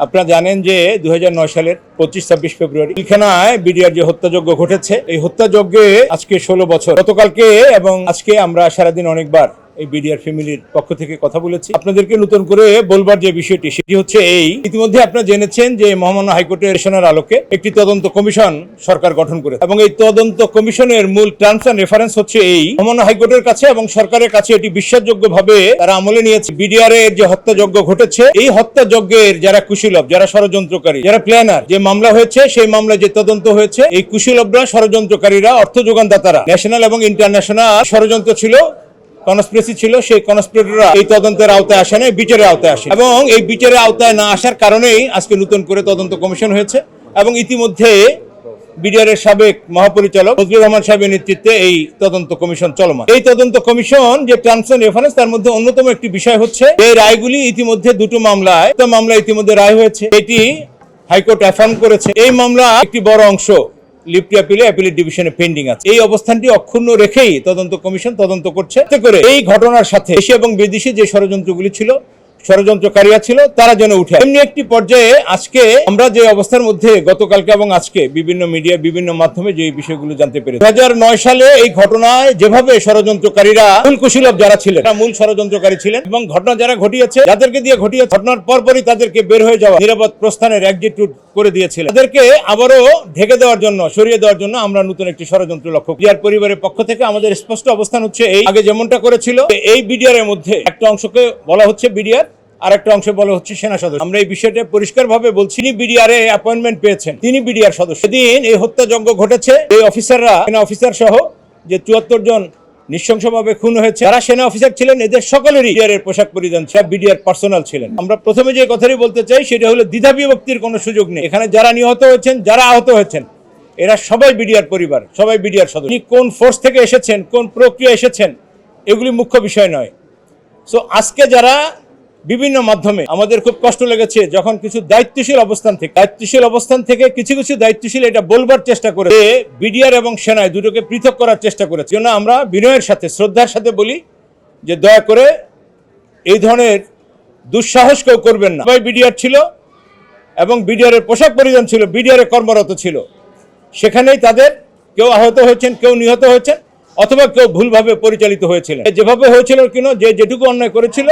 আপনারা জানেন যে দুই হাজার নয় সালের পঁচিশ ছাব্বিশ ফেব্রুয়ারি পিলখানায় বিডিআর যে হত্যাযজ্ঞ ঘটেছে। এই হত্যাযজ্ঞে আজকে ষোলো বছর। গতকালকে এবং আজকে আমরা সারাদিন অনেকবার এই বিডিআর ফ্যামিলির পক্ষ থেকে কথা বলেছি। আপনাদেরকে নতুন করে বলবার যে বিষয়টি, সেটি হচ্ছে এই। ইতিমধ্যে আপনারা জেনেছেন যে মহামান্য হাইকোর্টের রেশনের আলোকে একটি তদন্ত কমিশন সরকার গঠন করে এবং এই তদন্ত কমিশনের মূল টার্মস অ্যান্ড রেফারেন্স হচ্ছে এই। মহামান্য হাইকোর্টের কাছে এবং সরকারের কাছে এটি বিশ্বাসযোগ্য ভাবে তারা আমলে নিয়েছে। বিডিআর এর যে হত্যাযজ্ঞ ঘটেছে, এই হত্যাযজ্ঞের যারা কুশীলভ, যারা ষড়যন্ত্রকারী, যারা প্ল্যানার যে মামলা হয়েছে, সেই মামলা যে তদন্ত হয়েছে, এই কুশীলভরা, ষড়যন্ত্রকারীরা, অর্থ যোগানদাতারা ন্যাশনাল এবং ইন্টারন্যাশনাল ষড়যন্ত্র ছিল। কনস্পিরেসি ছিল, সেই কনস্পিরেটররা এই তদন্তের আওতায় আসে না বিচারের আওতায় আসে এবং এই বিচারের আওতায় না আসার কারণেই আজকে নতুন করে তদন্ত কমিশন হয়েছে এবং ইতিমধ্যে বিডিআরের সাবেক মহাপরিচালক ফজলুর রহমান সাহেবের নেতৃত্বে এই তদন্ত কমিশন চলমান। এই তদন্ত কমিশন যে টার্মস রেফারেন্স তার মধ্যে অন্যতম একটি বিষয় হচ্ছে এই রায়গুলি ইতিমধ্যে দুটো মামলায় মামলা ইতিমধ্যে রায় হয়েছে, এটি হাইকোর্ট অ্যাফার্ম করেছে। এই মামলা একটি বড় অংশ লিফটি আপিলে অ্যাপিলের ডিভিশনে পেন্ডিং আছে। এই অবস্থানটি অক্ষুণ্ণ রেখেই তদন্ত কমিশন তদন্ত করছে। করে এই ঘটনার সাথে দেশি এবং বিদেশি যে ষড়যন্ত্রগুলি ছিল ষড়যন্ত্রকারীরা ছিল, তারা যেন উঠে এমনি একটি পর্যায়ে আজকে আমরা যে অবস্থার মধ্যে গতকালকে এবং আজকে বিভিন্ন মিডিয়া বিভিন্ন মাধ্যমে যে বিষয়গুলো জানতে পেরেছি। দু সালে এই ঘটনায় যেভাবে ষড়যন্ত্রকারীরা মূল কুশীলভ যারা ছিলেন, তারা মূল ষড়যন্ত্রকারী ছিলেন এবং ঘটনা যারা ঘটিয়েছে, যাদেরকে দিয়ে ঘটিয়েছে, ঘটনার পরপরই তাদেরকে বের হয়ে যাওয়া, নিরাপদ প্রস্থানের একজিটিউড করে দিয়েছিলেন। তাদেরকে আবারও ঢেকে দেওয়ার জন্য, সরিয়ে দেওয়ার জন্য আমরা নতুন একটি ষড়যন্ত্র লক্ষ্য। বিডিআর পরিবারের পক্ষ থেকে আমাদের স্পষ্ট অবস্থান হচ্ছে এই। আগে যেমনটা করেছিল, এই বিডিআর এর মধ্যে একটা অংশকে বলা হচ্ছে বিডিআর। আর একটা অংশে বলা হচ্ছে সেনা সদস্য। আমরা এই বিষয়টা পরিষ্কার ভাবে বলছি। তিনি বিডিআর এ অ্যাপয়েন্টমেন্ট পেয়েছেন। তিনি বিডিআর সদস্য। সেদিন এই হত্যাযজ্ঞ ঘটেছে। এই অফিসাররা সেনা অফিসার সহ যে চুয়াত্তর জন নৃশংসভাবে খুন হয়েছে, যারা সেনা অফিসার ছিলেন, এদের সকলেরই বিডিআর এর পোশাক পরিধান সব বিডিআর পার্সোনাল ছিলেন। আমরা প্রথমে যে কথাটি বলতে চাই, সেটা হলো দ্বিধা বিভক্তির কোনো সুযোগ নেই। এখানে যারা নিহত হয়েছেন, যারা আহত হয়েছেন, এরা সবাই বিডিআর পরিবার, সবাই বিডিআর সদস্য। কোন ফোর্স থেকে এসেছেন, কোন প্রক্রিয়া এসেছেন, এগুলি মুখ্য বিষয় নয়। সো আজকে যারা বিভিন্ন মাধ্যমে আমাদের খুব কষ্ট লেগেছে যখন কিছু দায়িত্বশীল অবস্থান থেকে, দায়িত্বশীল অবস্থান থেকে কিছু কিছু দায়িত্বশীল এটা বলবার চেষ্টা করে বিডিআর এবং সেনায় দুটোকে পৃথক করার চেষ্টা করেছে। জন্য আমরা বিনয়ের সাথে, শ্রদ্ধার সাথে বলি যে দয়া করে এই ধরনের দুঃসাহস কেউ করবেন না। সবাই বিডিআর ছিল এবং বিডিআর এর পোশাক পরিধান ছিল বিডিআর কর্মরত ছিল। সেখানেই তাদের কেউ আহত হয়েছেন, কেউ নিহত হয়েছেন, অথবা কেউ ভুলভাবে পরিচালিত হয়েছিলেন। যেভাবে হয়েছিল কিনা, যে যেটুকু অন্যায় করেছিল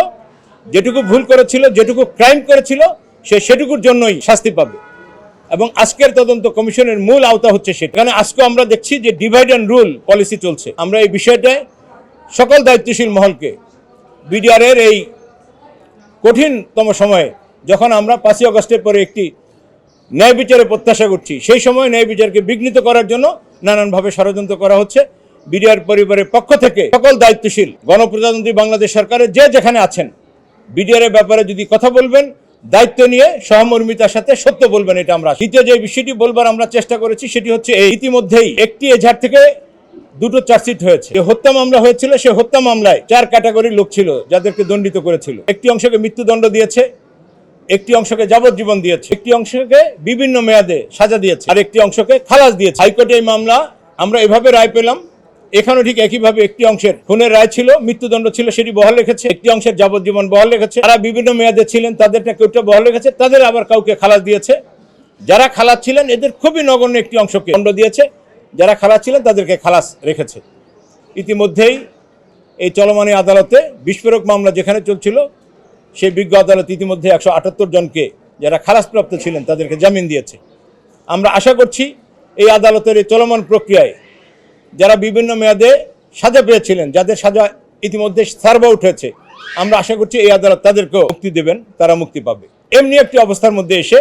যেটুকু ভুল করেছিল, যেটুকু ক্রাইম করেছিল, সে সেটুকুর জন্যই শাস্তি পাবে। এবং আজকের তদন্ত কমিশনের মূল আওতা হচ্ছে সেটা। কারণ আজকে আমরা দেখছি যে ডিভাইড অ্যান্ড রুল পলিসি চলছে। আমরা এই বিষয়টায় সকল দায়িত্বশীল মহলকে বিডিআর এর এই কঠিনতম সময়ে, যখন আমরা পাঁচই আগস্টের পরে একটি ন্যায় বিচারে প্রত্যাশা করছি, সেই সময় ন্যায় বিচারকে বিঘ্নিত করার জন্য নানানভাবে ষড়যন্ত্র করা হচ্ছে। বিডিআর পরিবারের পক্ষ থেকে সকল দায়িত্বশীল গণপ্রজাতন্ত্রী বাংলাদেশ সরকারের যে যেখানে আছেন বিডিআর ব্যাপারে যদি কথা বলবেন, দায়িত্ব নিয়ে সহমর্মিতার সাথে সত্য বলবেন, এটা আমরা দ্বিতীয় যে বিষয়টি বলবার আমরা চেষ্টা করেছি, সেটি হচ্ছে এই। ইতিমধ্যেই একটি এজাহার থেকে দুটো চার্জশিট হয়েছে। হত্যা মামলা হয়েছিল, সে হত্যা মামলায় চার ক্যাটাগরির লোক ছিল, যাদেরকে দণ্ডিত করেছিল। একটি অংশকে মৃত্যুদণ্ড দিয়েছে, একটি অংশকে যাবজ্জীবন দিয়েছে, একটি অংশকে বিভিন্ন মেয়াদে সাজা দিয়েছে, আর একটি অংশকে খালাস দিয়েছে। হাইকোর্টে এই মামলা আমরা এভাবে রায় পেলাম। এখানেও ঠিক একইভাবে একটি অংশের খুনের রায় ছিল, মৃত্যুদণ্ড ছিল, সেটি বহাল রেখেছে, একটি অংশের যাবজ্জীবন বহাল রেখেছে। তারা বিভিন্ন মেয়াদে ছিলেন তাদেরটা কেউটা বহাল রেখেছে, তাদের আবার কাউকে খালাস দিয়েছে। যারা খালাস ছিলেন, এদের খুবই নগণ্য একটি অংশকে দণ্ড দিয়েছে। যারা খালাস ছিলেন, তাদেরকে খালাস রেখেছে। ইতিমধ্যেই এই চলমানী আদালতে বিস্ফোরক মামলা যেখানে চলছিল, সেই বিজ্ঞ আদালত ইতিমধ্যে একশো আটাত্তর জনকে যারা খালাসপ্রাপ্ত ছিলেন, তাদেরকে জামিন দিয়েছে। আমরা আশা করছি, এই আদালতের এই চলমান প্রক্রিয়ায় যারা বিভিন্ন মেয়াদে সাজা পেয়েছিলেন, যাদের সাজা ইতিমধ্যে সার্ভ উঠেছে, আমরা আশা করছি এই আদালত তাদেরকেও মুক্তি দেবেন, তারা মুক্তি পাবে। এমনি একটি অবস্থার মধ্যে এসে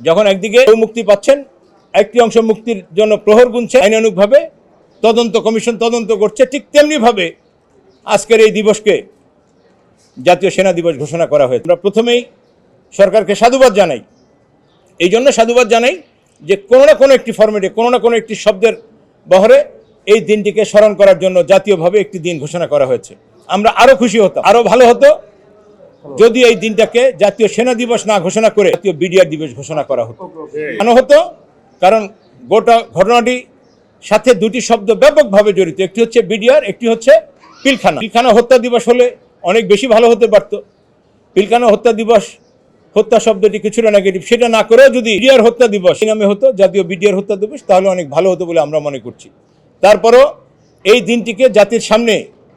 যখন একদিকে মুক্তি পাচ্ছেন, একটি অংশ মুক্তির জন্য প্রহর গুনছে, আইনানুগভাবে তদন্ত কমিশন তদন্ত করছে, ঠিক তেমনিভাবে আজকের এই দিবসকে জাতীয় সেনা দিবস ঘোষণা করা হয়েছে। আমরা প্রথমেই সরকারকে সাধুবাদ জানাই। এই জন্য সাধুবাদ জানাই যে কোনো না কোনো একটি ফর্মেটে কোনো না কোনো একটি শব্দের বহরে এই দিনটিকে স্মরণ করার জন্য জাতীয়ভাবে একটি দিন ঘোষণা করা হয়েছে। আমরা আরও খুশি হতাম, আরও ভালো হতো যদি এই দিনটাকে জাতীয় সেনা দিবস না ঘোষণা করে জাতীয় বিডিআর দিবস ঘোষণা করা হতো। কেন হতো? কারণ গোটা ঘটনাটি সাথে দুটি শব্দ ব্যাপকভাবে জড়িত, একটি হচ্ছে বিডিআর, একটি হচ্ছে পিলখানা। পিলখানা হত্যা দিবস হলে অনেক বেশি ভালো হতে পারত। পিলখানা হত্যা দিবস, হত্যা শব্দটি কিছুটা নেগেটিভ সেটা না করেও যদি বিডিআর হত্যা দিবস নামে হতো জাতীয় বিডিআর হত্যা দিবস, তাহলে অনেক ভালো হতো বলে আমরা মনে করছি। তারপরও এই দিনটিকে জাতির সামনে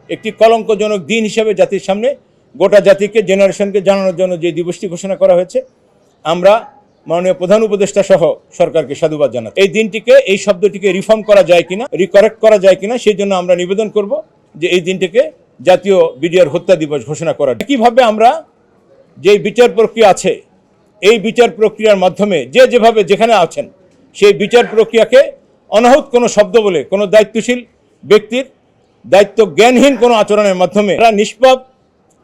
একটি কলঙ্কজনক দিন হিসেবে জাতির সামনে গোটা জাতিকে, জেনারেশনকে জানানোর জন্য যে দিবসটি ঘোষণা করা হয়েছে, আমরা মাননীয় প্রধান উপদেষ্টা সহ সরকারকে সাধুবাদ জানাই এই দিনটিকে, এই শব্দটিকে রিফর্ম করা যায় কিনা, রিকারেক্ট করা যায় কিনা, সেই জন্য আমরা নিবেদন করব যে এই দিনটিকে জাতীয় বিডিআর হত্যা দিবস ঘোষণা করা একইভাবে আমরা যে বিচার প্রক্রিয়া আছে, এই বিচার প্রক্রিয়ার মাধ্যমে যে যেভাবে যেখানে আছেন, সেই বিচার প্রক্রিয়াকে অনাহুত কোনো শব্দ বলে কোনো দায়িত্বশীল ব্যক্তির দায়িত্ব জ্ঞানহীন কোনো আচরণের মাধ্যমে যারা নিষ্পাপ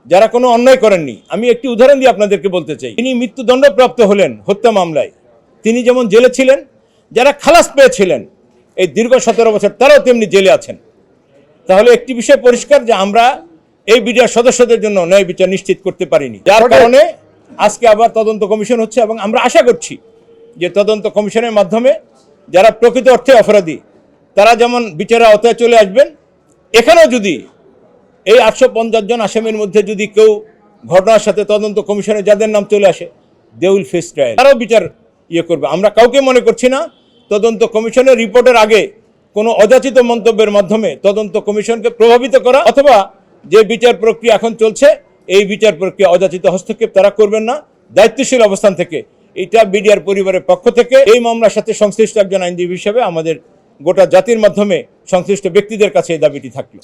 যারা কোনো অন্যায় করেননি। আমি একটি উদাহরণ দিয়ে আপনাদেরকে বলতে চাই। তিনি মৃত্যুদণ্ডপ্রাপ্ত হলেন হত্যা মামলায়। তিনি যেমন জেলে ছিলেন যারা খালাস পেয়েছিলেন এই দীর্ঘ সতেরো বছর তারাও তেমনি জেলে আছেন। তাহলে একটি বিষয় পরিষ্কার যে আমরা এই বিডিআর সদস্যদের জন্য ন্যায় বিচার নিশ্চিত করতে পারিনি। যার কারণে আজকে আবার তদন্ত কমিশন হচ্ছে এবং আমরা আশা করছি যে তদন্ত কমিশনের মাধ্যমে যারা প্রকৃত অর্থে অপরাধী, তারা যেমন বিচারের আওতায় চলে আসবেন, এখানেও যদি এই আটশো পঞ্চাশ জন আসামির মধ্যে যদি কেউ ঘটনার সাথে তদন্ত কমিশনে যাদের নাম চলে আসে দে উইল ফেস ট্রায়াল তারাও বিচার ইয়ে করবে। আমরা কাউকে মনে করছি না, তদন্ত কমিশনের রিপোর্টের আগে কোনো অযাচিত মন্তব্যের মাধ্যমে তদন্ত কমিশনকে প্রভাবিত করা অথবা যে বিচার প্রক্রিয়া এখন চলছে, এই বিচার প্রক্রিয়া অযাচিত হস্তক্ষেপ তারা করবেন না। দায়িত্বশীল অবস্থান থেকে এটা বিডিআর পরিবারের পক্ষ থেকে এই মামলার সাথে সংশ্লিষ্ট একজন আইনজীবী হিসেবে আমাদের গোটা জাতির মাধ্যমে সংশ্লিষ্ট ব্যক্তিদের কাছে এই দাবিটি থাকল।